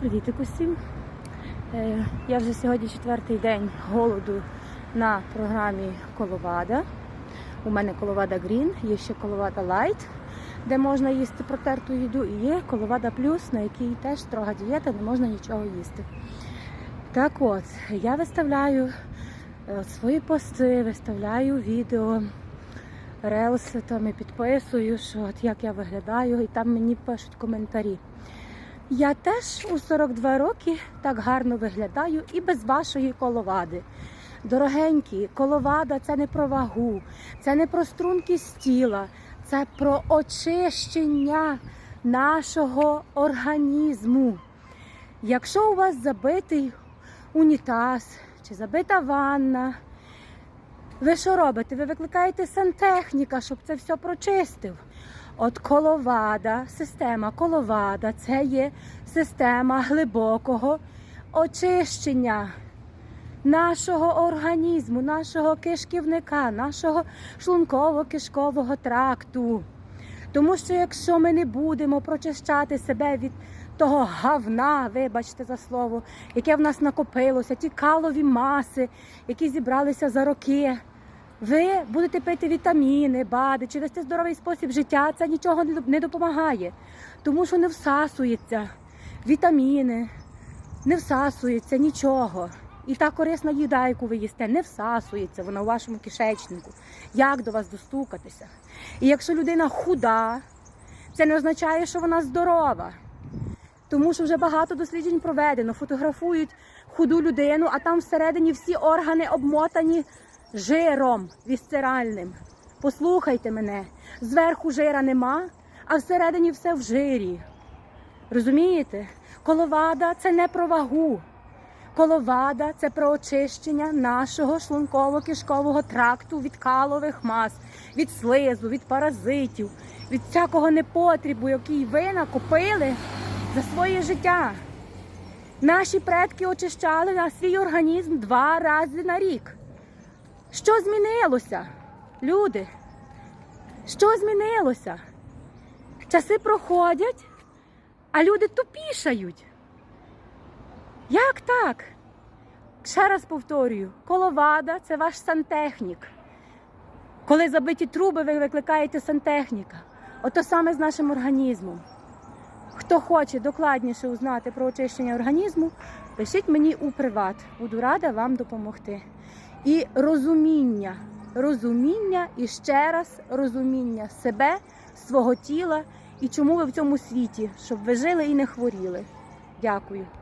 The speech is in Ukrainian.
Привіт усім. Е, Я вже сьогодні четвертий день голоду на програмі Коловада. У мене Коловада Грін, є ще Коловада Лайт, де можна їсти протерту їду, і є Коловада Плюс, на якій теж строга дієта, не можна нічого їсти. Так от, я виставляю е, свої пости, виставляю відео, релси там і підписую, що от як я виглядаю, і там мені пишуть коментарі. Я теж у 42 роки так гарно виглядаю і без вашої коловади. Дорогенькі, коловада це не про вагу, це не про стрункість тіла, це про очищення нашого організму. Якщо у вас забитий унітаз чи забита ванна, ви що робите? Ви викликаєте сантехніка, щоб це все прочистив. От коловада, система коловада це є система глибокого очищення нашого організму, нашого кишківника, нашого шлунково-кишкового тракту. Тому що якщо ми не будемо прочищати себе від того гавна, вибачте за слово, яке в нас накопилося, ті калові маси, які зібралися за роки, ви будете пити вітаміни, БАДи чи вести здоровий спосіб життя, це нічого не допомагає, тому що не всасується вітаміни, не всасується нічого. І та корисна їда, яку ви їсте, не всасується вона у вашому кишечнику. Як до вас достукатися? І якщо людина худа, це не означає, що вона здорова. Тому що вже багато досліджень проведено, фотографують худу людину, а там всередині всі органи обмотані жиром вісцеральним. Послухайте мене, зверху жира нема, а всередині все в жирі. Розумієте? Коловада це не про вагу. Коловада це про очищення нашого шлунково-кишкового тракту від калових мас, від слизу, від паразитів, від всякого непотрібу, який ви накопили за своє життя. Наші предки очищали на свій організм два рази на рік. Що змінилося, люди? Що змінилося? Часи проходять, а люди тупішають. Як так? Ще раз повторюю: коловада це ваш сантехнік. Коли забиті труби, ви викликаєте сантехніка. Ото саме з нашим організмом. Хто хоче докладніше узнати про очищення організму, пишіть мені у приват. Буду рада вам допомогти. І розуміння, розуміння і ще раз розуміння себе, свого тіла і чому ви в цьому світі, щоб ви жили і не хворіли. Дякую.